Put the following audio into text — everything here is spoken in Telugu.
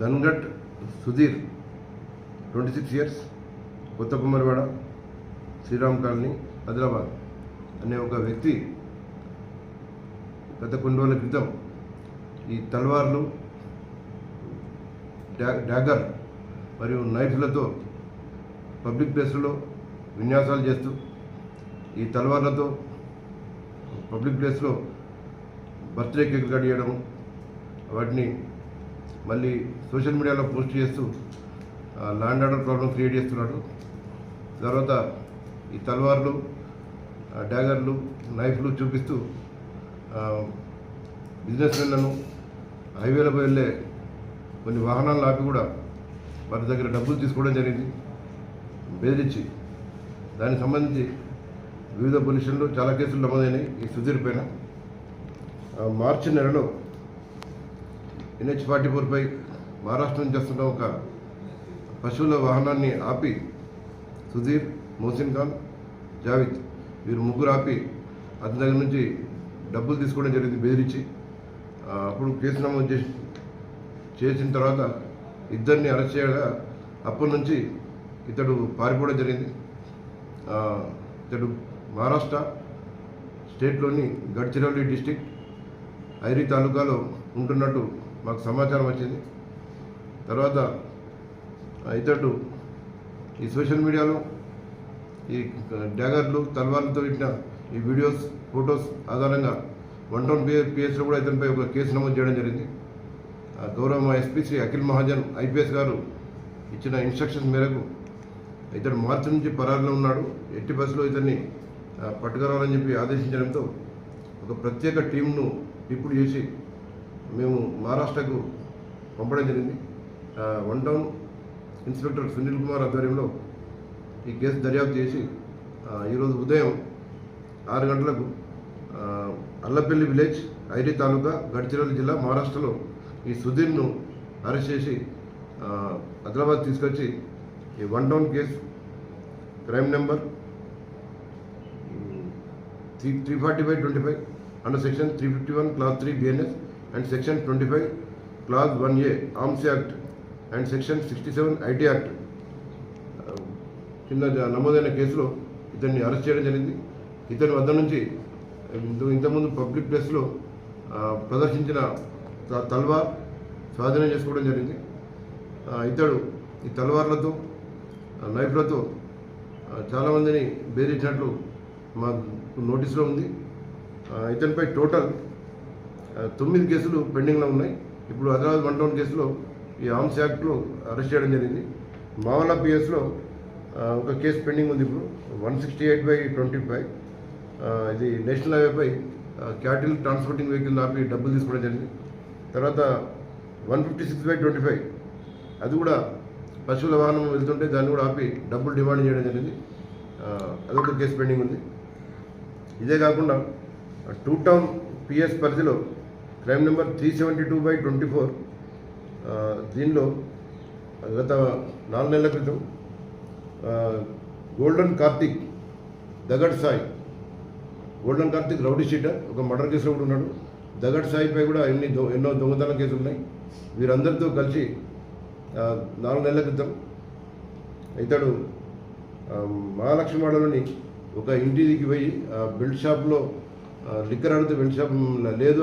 Dhangat Sudheer twenty six years కొత్త కుమ్మరివాడ శ్రీరామ్ కాలనీ ఆదిలాబాద్ అనే ఒక వ్యక్తి గత కొన్ని రోజుల క్రితం ఈ తల్వార్లు డాగర్ మరియు నైఫ్లతో పబ్లిక్ ప్లేస్లో విన్యాసాలు చేస్తూ ఈ తల్వార్లతో పబ్లిక్ ప్లేస్లో బర్త్డే కేక్ కట్ చేయడం వాటిని మళ్ళీ సోషల్ మీడియాలో పోస్ట్ చేస్తూ ల్యాండ్ ఆర్డర్ ప్రాబ్లం క్రియేట్ చేస్తున్నాడు. తర్వాత ఈ తల్వార్లు డ్యాగర్లు డాగర్లు నైఫ్లు చూపిస్తూ బిజినెస్ మెన్లను హైవేలకు వెళ్ళే కొన్ని వాహనాలను ఆపి కూడా వారి దగ్గర డబ్బులు తీసుకోవడం జరిగింది. బెదిరించి దానికి సంబంధించి వివిధ పొజిషన్లో చాలా కేసులు నమోదైనాయి ఈ సుధీర్ పైన. మార్చి నెలలో ఎన్హెచ్ ఫార్టీ ఫోర్పై మహారాష్ట్ర నుంచి వస్తున్న ఒక పశువుల వాహనాన్ని ఆపి సుధీర్ మోసిన్ ఖాన్ జావిద్ వీరు ముగ్గురు ఆపి అతని దగ్గర నుంచి డబ్బులు తీసుకోవడం జరిగింది బెదిరించి. అప్పుడు కేసు నమోదు చేసి చేసిన తర్వాత ఇద్దరిని అరెస్ట్ చేయగా అప్పటి నుంచి ఇతడు పారిపోవడం జరిగింది. ఇతడు మహారాష్ట్ర స్టేట్లోని గడ్చిరోలి డిస్టిక్ ఐరి తాలూకాలో ఉంటున్నట్టు మాకు సమాచారం వచ్చింది. తర్వాత ఇతడు ఈ సోషల్ మీడియాలో ఈ డ్యాగర్లు తల్వార్లతో ఇచ్చిన ఈ వీడియోస్ ఫొటోస్ ఆధారంగా వన్ టౌన్ పిఎస్ పిఎస్లో కూడా ఇతనిపై ఒక కేసు నమోదు చేయడం జరిగింది. ఆ, గౌరవ మా ఎస్పీ శ్రీ అఖిల్ మహాజన్ ఐపీఎస్ గారు ఇచ్చిన ఇన్స్ట్రక్షన్స్ మేరకు ఇతడు మార్చి నుంచి పరారులో ఉన్నాడు. ఎట్టి బస్సులో ఇతన్ని పట్టుకురావాలని చెప్పి ఆదేశించడంతో ఒక ప్రత్యేక టీంను ఇప్పుడు చేసి మేము మహారాష్ట్రకు పంపడం జరిగింది. One town inspector Sunil Kumar ఆధ్వర్యంలో ఈ కేసు దర్యాప్తు చేసి ఈరోజు ఉదయం ఆరు గంటలకు అల్లపల్లి విలేజ్ ఐరి తాలూకా గడ్చిరోలి జిల్లా మహారాష్ట్రలో ఈ సుధీర్ను అరెస్ట్ చేసి హైదరాబాద్ తీసుకొచ్చి ఈ one town case crime number three three forty five twenty five under section three fifty one clause three BNS and section twenty five clause one A arms act and section sixty seven IT act కింద నమోదైన కేసులో ఇతన్ని అరెస్ట్ చేయడం జరిగింది. ఇతని వద్ద నుంచి ఇంత- ఇంతకుముందు పబ్లిక్ ప్లేస్లో ప్రదర్శించిన తల్వార్ స్వాధీనం చేసుకోవడం జరిగింది. ఇతడు ఈ తల్వార్లతో నైఫ్లతో చాలామందిని బెదిరించినట్లు మా నోటీసులో ఉంది. ఇతనిపై టోటల్ తొమ్మిది కేసులు పెండింగ్లో ఉన్నాయి. ఇప్పుడు హైదరాబాద్ వన్ టౌన్ కేసులో ఈ ఆర్మ్స్ యాక్ట్లో అరెస్ట్ చేయడం జరిగింది. మావలా పిఎస్లో ఒక కేసు పెండింగ్ ఉంది ఇప్పుడు. One sixty eight by twenty five. ఇది నేషనల్ హైవేపై క్యాటిల్ ట్రాన్స్పోర్టింగ్ వెహికల్ ఆపి డబ్బులు తీసుకోవడం జరిగింది. తర్వాత one fifty six by twenty five. అది కూడా పశువుల వాహనం వెళ్తుంటే దాన్ని కూడా ఆపి డబ్బులు డిమాండ్ చేయడం జరిగింది. అదొక కేసు పెండింగ్ ఉంది. ఇదే కాకుండా టూ టౌన్ పిఎస్ పరిధిలో crime number three seventy two by twenty four. దీనిలో గత నాలుగు నెలల క్రితం golden Karthik Dagad Sai golden Karthik rowdy sheeter ఒక మర్డర్ కేసులో కూడా ఉన్నాడు. దగడ్ సాయిపై కూడా ఎన్ని ఎన్నో దొంగతనం కేసులు ఉన్నాయి. వీరందరితో కలిసి నాలుగు నెలల క్రితం ఇతడు ఆ, మహాలక్ష్మివాడలోని ఒక ఇంటికి పోయి ఆ, బెల్ట్ షాప్లో లిక్కర్ అడిగితే బెల్ట్ షాప్ లేదు